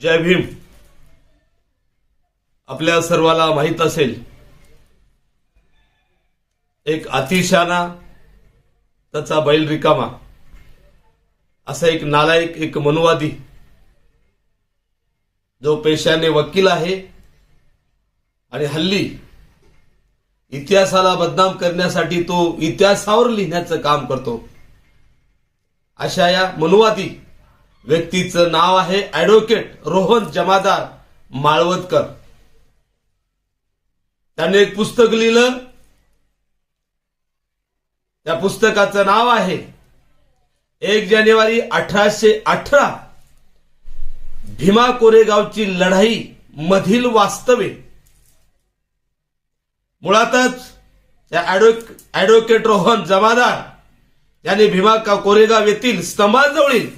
जय भीम. आपल्या सर्वाला माहीत असेल एक अतिशाना त्याचा बैल रिकामा असा एक नालायक एक मनुवादी जो पेशाने वकील आहे आणि हल्ली इतिहासाला बदनाम करण्यासाठी तो इतिहासावर लिहिण्याचं काम करतो. अशा या मनुवादी व्यक्तीचं नाव आहे ऍडव्होकेट रोहन जमादार माळवदकर त्याने एक पुस्तक लिहिलं. त्या पुस्तकाचं नाव आहे एक जानेवारी अठराशे अठरा भीमा कोरेगावची लढाई मधील वास्तवे मुळातच त्या ऍडव्होक- ऍडव्होकेट रोहन जमादार यांनी भीमा कोरेगाव येथील स्तंभाजवळील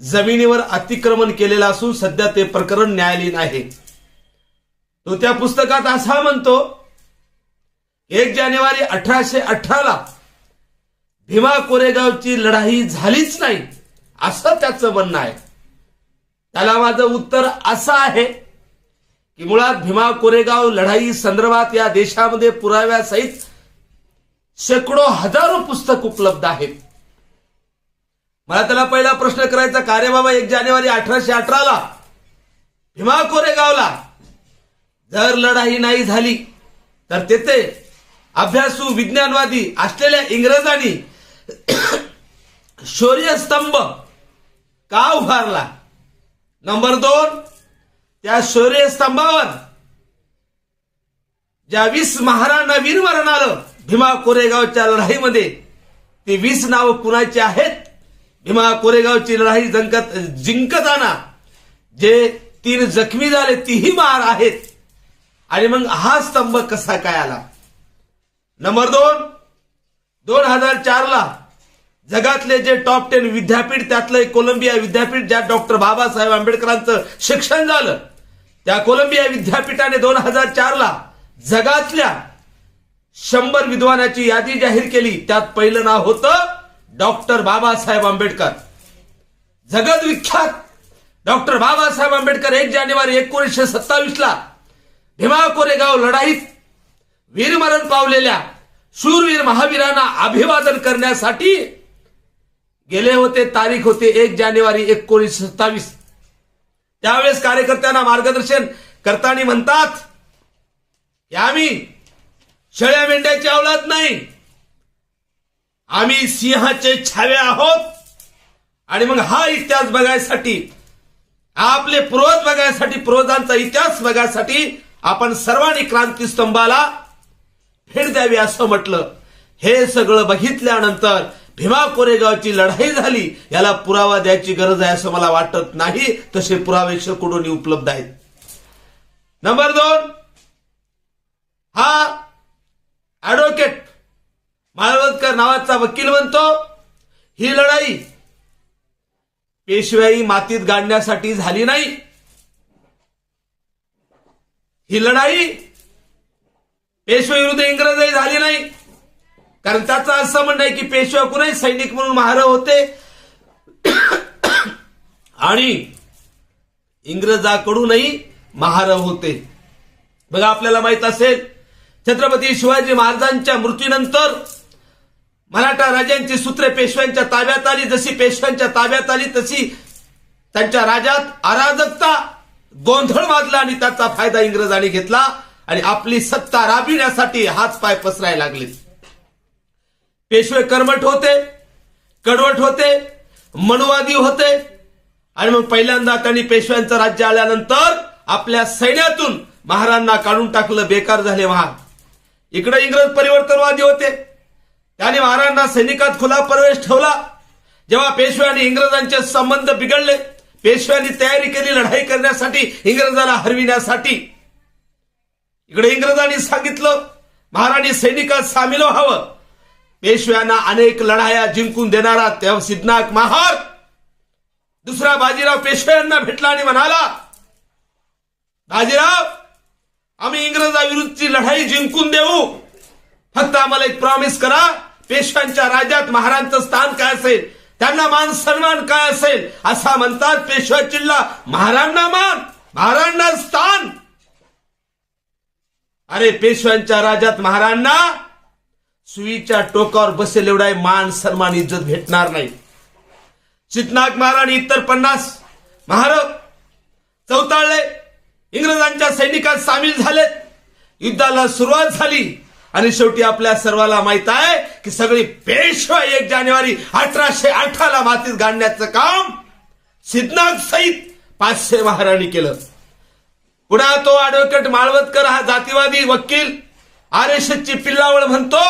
जमिनीवर अतिक्रमण केलेलं असून सध्या ते प्रकरण न्यायालयीन आहे. तो त्या पुस्तकात असा म्हणतो एक जानेवारी अठराशे अठराला भीमा कोरेगावची लढाई झालीच नाही असं त्याचं म्हणणं आहे. त्याला माझं उत्तर असं आहे की मुळात भीमा कोरेगाव लढाई संदर्भात या देशामध्ये पुराव्यासहित शेकडो हजारो पुस्तक उपलब्ध आहेत. मला त्याला पहिला प्रश्न करायचा का रे बाबा एक जानेवारी अठराशे अठराला भीमा कोरेगावला जर लढाई नाही झाली तर तेथे अभ्यासू विज्ञानवादी असलेल्या इंग्रजांनी शौर्य स्तंभ का उभारला? नंबर दोन त्या शौर्य स्तंभावर ज्या वीस महाराणा वीरमरण आलं भीमा कोरेगावच्या लढाईमध्ये ती वीस नाव कुणाची आहेत? भीमा कोरेगावची लढाई जंकत जिंकताना जे तीन जखमी झाले तीही मार आहेत. आणि मग हा स्तंभ कसा काय आला? नंबर दोन. दोन हजार चार ला जगातले जे टॉप टेन विद्यापीठ त्यातलं एक कोलंबिया विद्यापीठ ज्यात डॉक्टर बाबासाहेब आंबेडकरांचं शिक्षण झालं त्या कोलंबिया विद्यापीठाने दोन हजार चार ला जगातल्या शंभर विद्वानाची यादी जाहीर केली. त्यात पहिलं नाव होतं डॉक्टर बाबासाहेब आंबेडकर. जगद विख्यात डॉक्टर बाबासाहेब आंबेडकर एक जानेवारी एकोणीसशे सत्तावीस ला भीमा कोरेगाव लढाईत वीरमरण पावलेल्या शूरवीर महावीरांना अभिवादन करण्यासाठी गेले होते. तारीख होते एक जानेवारी एकोणीसशे सत्तावीस. त्यावेळेस कार्यकर्त्यांना मार्गदर्शन करताना म्हणतात की आम्ही शेळ्या मेंढ्याची अवलाद नाही आम्ही सिंहाचे छावे आहोत. आणि मग हा इतिहास बघायसाठी आपले पूर्वज बघायसाठी पूर्वजांचा इतिहास बघायसाठी आपण सर्वांनी क्रांती स्तंभाला भेट द्यावी असं म्हटलं. हे सगळं बघितल्यानंतर भीमा कोरेगावची लढाई झाली. याला पुरावा द्यायची गरज आहे असं मला वाटत नाही. तसे पुरावे शेकडोनी उपलब्ध आहेत. नंबर दोन. हा ऍडव्होकेट माळवदकर नावाचा वकील म्हणतो ही लढाई पेशव्याई मातीत गाडण्यासाठी झाली नाही. ही लढाई पेशवे विरुद्ध इंग्रजही झाली नाही. कारण त्याचं असं म्हणणं आहे की पेशवा कुणाही सैनिक म्हणून महार होते. आणि इंग्रजाकडूनही महार होते. बघा आपल्याला माहीत असेल छत्रपती शिवाजी महाराजांच्या मृत्यूनंतर मराठा राजांची सूत्रे पेशव्यांच्या ताब्यात आली जशी पेशव्यांच्या ताब्यात आली तशी त्यांच्या राज्यात अराजकता गोंधळ वाजला आणि त्याचा फायदा इंग्रजांनी घेतला आणि आपली सत्ता राबविण्यासाठी हाच पाय पसरायला लागले. पेशवे कर्मठ होते कडवट होते मनुवादी होते आणि मग पहिल्यांदा त्यांनी पेशव्यांचं राज्य आल्यानंतर आपल्या सैन्यातून महारांना काढून टाकलं बेकार झाले महा इकडे इंग्रज परिवर्तनवादी होते. त्याने महाराजांना सैनिकात खुला प्रवेश ठेवला. जेव्हा पेशवे आणि इंग्रजांचे संबंध बिघडले पेशव्यांनी तयारी केली लढाई करण्यासाठी इंग्रजाला हरविण्यासाठी. इकडे इंग्रजांनी सांगितलं महाराणी सैनिकात सामील व्हावं. पेशव्यांना अनेक लढाया जिंकून देणारा तेव्हा सिद्धनाथ महार दुसरा बाजीराव पेशव्यांना भेटला आणि म्हणाला बाजीराव आम्ही इंग्रजाविरुद्धची लढाई जिंकून देऊ. फक्त आम्हाला एक प्रॉमिस करा पेशव्यांच्या राज्यात महाराजांचं स्थान काय असेल त्यांना मान सन्मान काय असेल असा म्हणतात पेशवा चिल्ला महारांना मान महारांना स्थान. अरे पेशव्यांच्या राज्यात महारांना सुईच्या टोकावर बसेल एवढा मान सन्मान इज्जत भेटणार नाही. चितनाग महाराज इतर पन्नास महाराज चौताळले इंग्रजांच्या सैनिकात सामील झाले युद्धाला सुरुवात झाली. आणि शेवटी आपल्या सर्वाला माहीत आहे की सगळी पेशवा एक जानेवारी अठराशे अठराला मातीत गाडण्याचं काम सिद्धनाथ सहित पाचशे महाराणी केलं. पुन्हा तो ऍडव्होकेट माळवतकर हा जातीवादी वकील आर एस ची पिल्लावळ म्हणतो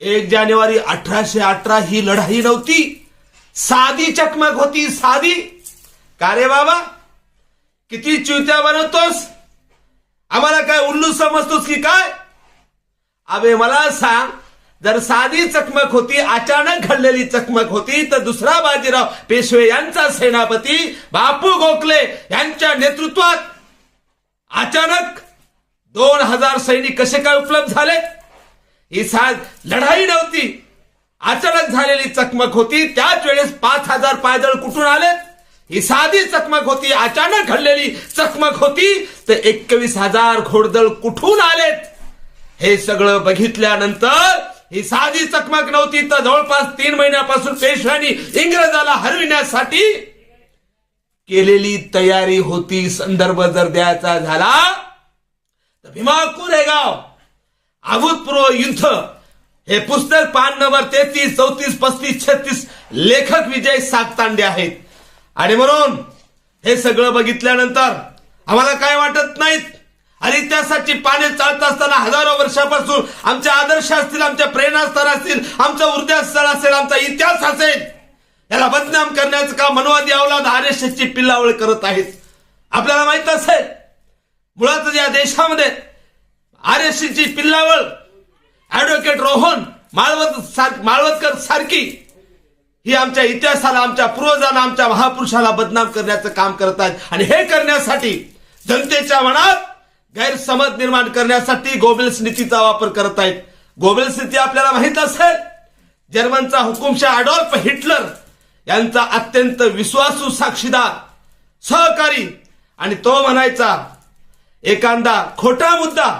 एक जानेवारी अठराशे अठरा ही लढाई नव्हती. साधी चकमक होती साधी. का रे बाबा? किती चिवत्या बनवतोस? आम्हाला काय उल्लू समजतोस की काय? अबे मला सांग जर साधी चकमक होती अचानक घडलेली चकमक होती तर दुसरा बाजीराव पेशवे यांचा सेनापती बापू गोखले यांच्या नेतृत्वात अचानक दोन हजार सैनिक कसे काय उपलब्ध झाले? ही साध लढाई नव्हती. अचानक झालेली चकमक होती त्याच वेळेस पाच हजार पायदळ कुठून आले? ही साधी चकमक होती अचानक घडलेली चकमक होती तर एकवीस हजार घोडदळ कुठून आलेत? हे सगळं बघितल्यानंतर ही साधी चकमक नव्हती तर जवळपास तीन महिन्यापासून पेशव्यांनी इंग्रजाला हरविण्यासाठी केलेली तयारी होती. संदर्भ जर द्यायचा झाला तर भीमा कोरेगाव अभूतपूर्व युद्ध. हे पुस्तक पान नंबर तेहतीस चौतीस पस्तीस छत्तीस लेखक विजय सागतांडे आहेत. आणि म्हणून हे सगळं बघितल्यानंतर आम्हाला काय वाटत नाहीत? आणि इतिहासाची पाने चालत असताना हजारो वर्षापासून आमचे आदर्श असतील आमच्या प्रेरणास्थळ असतील आमचं ऊर्जास्थळ असेल आमचा इतिहास असेल याला बदनाम करण्याचं काम मनवादी अवलाद आर एस ची पिल्लावळ करत आहेत. आपल्याला माहीत असेल मुळात या देशामध्ये आर एस ची पिल्लावळ ऍडव्होकेट रोहन माळवत सार- माळवतकर सारखी ही आमच्या इतिहासाला आमच्या पूर्वजांना आमच्या महापुरुषाला बदनाम करण्याचं काम करत आहेत. आणि हे करण्यासाठी जनतेच्या मनात गैरसमज निर्माण करण्यासाठी गोबेल्स नीतीचा वापर करत आहेत. गोबेल्स नीती आपल्याला माहीत असेल जर्मनचा हुकुमशाह अडॉल्फ हिटलर यांचा अत्यंत विश्वासू साक्षीदार सहकारी आणि तो म्हणायचा एखादा खोटा मुद्दा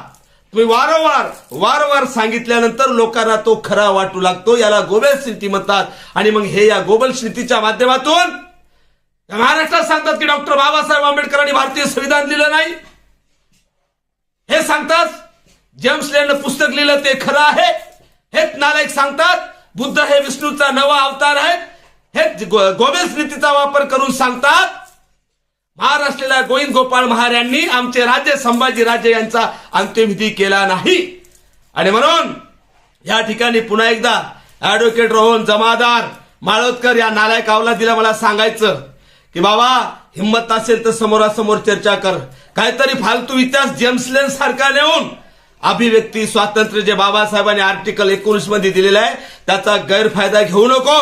तुम्ही वारंवार वारंवार सांगितल्यानंतर लोकांना तो खरा वाटू लागतो. याला गोबल स्थिती म्हणतात. आणि मग हे या गोबल स्थितीच्या माध्यमातून महाराष्ट्रात सांगतात की डॉक्टर बाबासाहेब आंबेडकरांनी भारतीय संविधान लिहिलं नाही. हे सांगतात जेम्स लेननं पुस्तक लिहिलं ते खरं आहे. हेच नालायक सांगतात बुद्ध हे विष्णूचा नवा अवतार आहे हेच गो- गोबेल्स नीतीचा वापर करून सांगतात महाराष्ट्राला गोविंद गोपाळ महार यांनी आमचे राजे संभाजी राजे यांचा अंत्यविधी केला नाही. आणि म्हणून या ठिकाणी पुन्हा एकदा ऍडव्होकेट रोहन जमादार माळोदकर या नालायक अवला दिला मला सांगायचं की बाबा हिंमत असेल तर समोरासमोर चर्चा कर. काहीतरी फालतू इतिहास जेम्सलेन सारखा नेऊन अभिव्यक्ती स्वातंत्र्य जे बाबासाहेबांनी आर्टिकल एकोणीसमध्ये दिलेलं आहे त्याचा गैरफायदा घेऊ नको.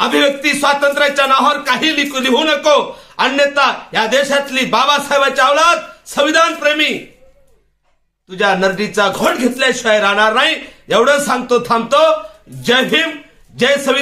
अभिव्यक्ती स्वातंत्र्याच्या नावावर काही लिखू लिहू नको. अन्यथा या देशातली बाबासाहेबांच्या अवलाद संविधान प्रेमी तुझ्या नर्दीचा घोट घेतल्याशिवाय राहणार नाही. एवढं सांगतो थांबतो. जय भीम जय संविधान.